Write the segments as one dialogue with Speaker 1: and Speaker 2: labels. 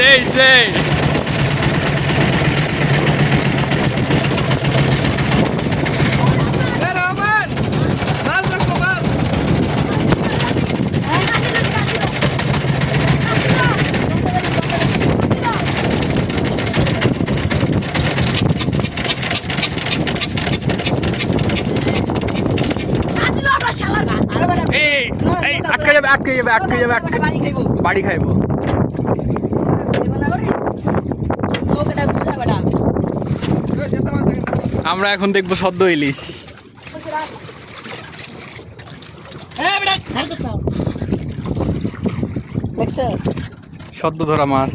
Speaker 1: সেই সেই আটকে যাবে আটকে যাবে আটকে যাবে আটকে বাড়ি খাইবো। আমরা এখন দেখব সদ্য ইলিশ। সদ্য ধরা মাছ।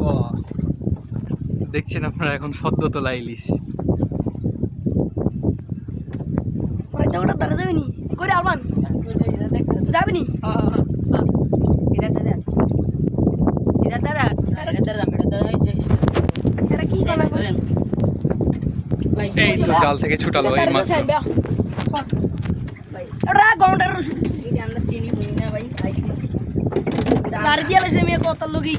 Speaker 1: বাহ। দেখছেন আপনারা এখন সদ্য তোলা ইলিশ।
Speaker 2: যাবনি এটা কি
Speaker 1: এই তো জাল থেকে ছুটালো এই মাছ
Speaker 2: চার দিয়ে লাগছে মেয়ে কত লগি